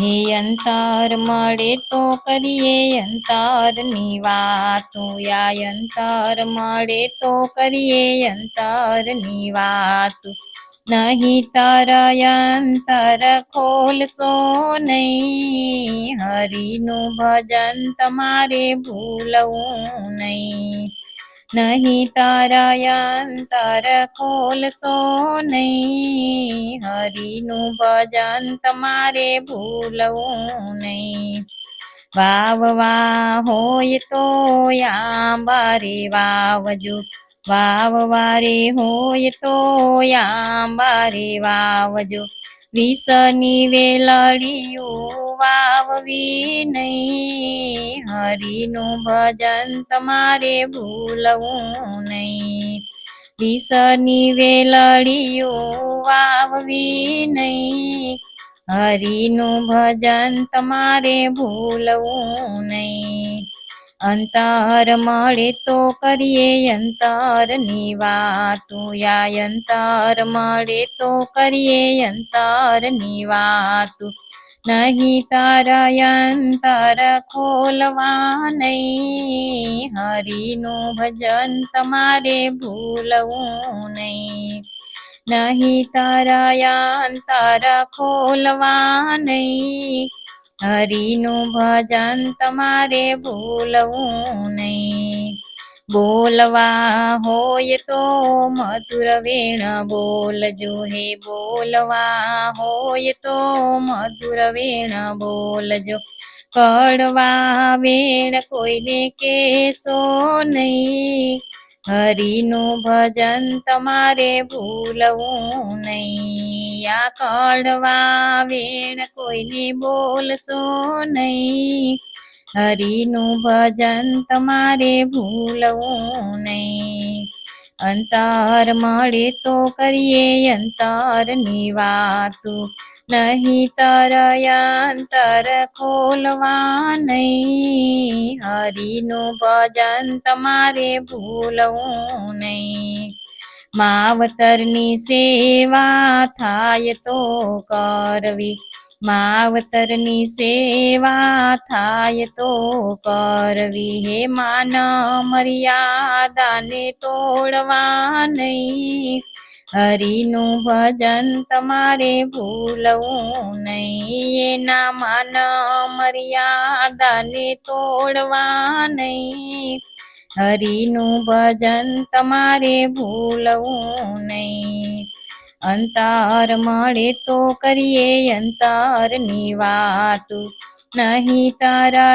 હે અંતર મળે તો કરીએ અંતરની વાતો યા અંતર મળે તો કરીએ અંતરની વાતો નહીં તરયંતર ખોલશો નહીં. હરિનું ભજન તમારે ભૂલવું નહીં. નહીં તારાયંતર ખોલશો નહીં. હરિનું ભજન તમારે ભૂલવું નહીં. વાવવા હોય તો આંબારે વાવજો. વાવવારે હોય તો આંબારે વાવજો. વિષની વેલડિયું વાવવી નહીં. હરિનું ભજન તમારે ભૂલવું નહીં. વિષની વેલડિયું વાવવી નહીં. હરિનું ભજન તમારે ભૂલવું નહીં. અંતર મળે તો કરીએ અંતરની વાતો. યા અંતર મળે તો કરીએ અંતરની વાતો. નહીં તારા અંતર ખોલવા નહીં હરિનું ભજન તમારે ભૂલવું નહીં નહીં તારા અંતર ખોલવા નહીં હરિનું ભજન તમારે ભૂલવું નહીં બોલવા હોય તો મધુર વેણ બોલજો. હે બોલવા હોય તો મધુર વેણ બોલજો. કડવા વેણ કોઈને કેસો નહીં. હરિનું ભજન તમારે ભૂલવું નહીં. આ કડવા વેણ કોઈને બોલશો નહીં. હરિનું ભજન તમારે ભૂલવું નહીં. અંતર મળે તો કરીએ અંતરની વાતો. નહીં તરયંતર ખોલવા નહીં. હરિનું ભજન તમારે ભૂલવું નહીં. માવતરની સેવા થાય તો કરવી. માવતરની સેવા થાય તો કરવી હે માન મર્યાદાને તોડવા નહીં હરિનું ભજન તમારે ભૂલવું નહીં એના માન મર્યાદાને તોડવા નહીં હરિનું ભજન તમારે ભૂલવું નહીં અંતર મળે તો કરીએ અંતરની વાત. નહીં તારા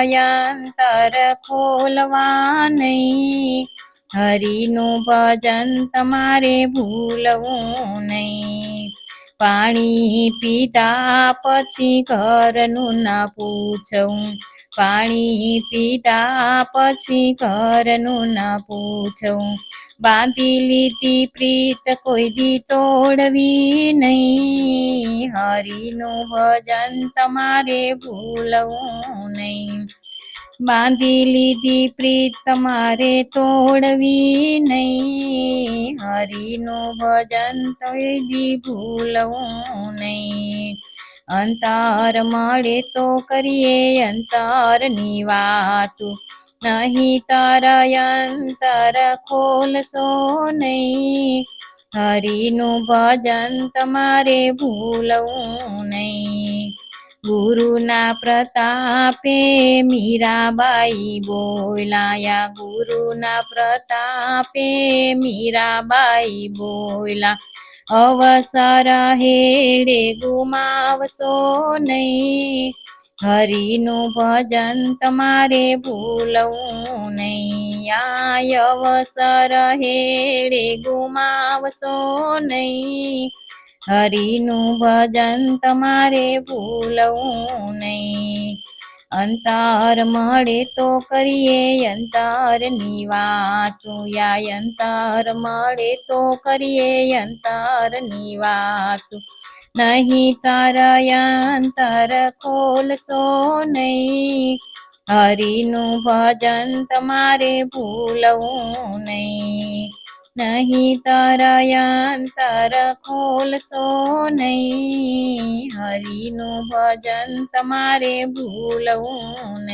અંતર ખોલવા નહીં. હરિનું ભજન તમારે ભૂલવું નહીં. પાણી પીતા પછી ઘરનું ના પૂછવું. પાણી પીતા પછી ઘરનું ના પૂછવું. બાંધી લીધી પ્રીત, કોઈ દી તોડવી નહીં. હરિનું ભજન તમારે ભૂલવું નહીં. બાંધી લીધી પ્રીત, તમારે તોડવી નહીં. હરિનું ભજન તો દી ભૂલવું નહીં. અંતર મળે તો કરીએ અંતરની વાત. નહીં તારા અંતર ખોલશો નહીં. હરિનું ભજન તમારે ભૂલવું નહીં. ગુરુના પ્રતાપે મીરાબાઈ બોલાયા. ગુરુના પ્રતાપે મીરાબાઈ બોલા અવસર હેડે ગુમાવશો નહીં. હરિનું ભજન તમારે ભૂલવું નહીં. આ અવસર હેડે ગુમાવશો નહીં. હરિનું ભજન તમારે ભૂલવું નહીં. અંતર મળે તો કરીએ અંતરની વાતો યા અંતર મળે તો કરીએ અંતરની વાતો નહીં તારા અંતર ખોલશો નહીં, હરિનું ભજન તમારે ભૂલવું નહીં. નહીં તરયંતર ખોલશો નહીં હરિ હરિનું ભજન તમારે ભૂલવું નહીં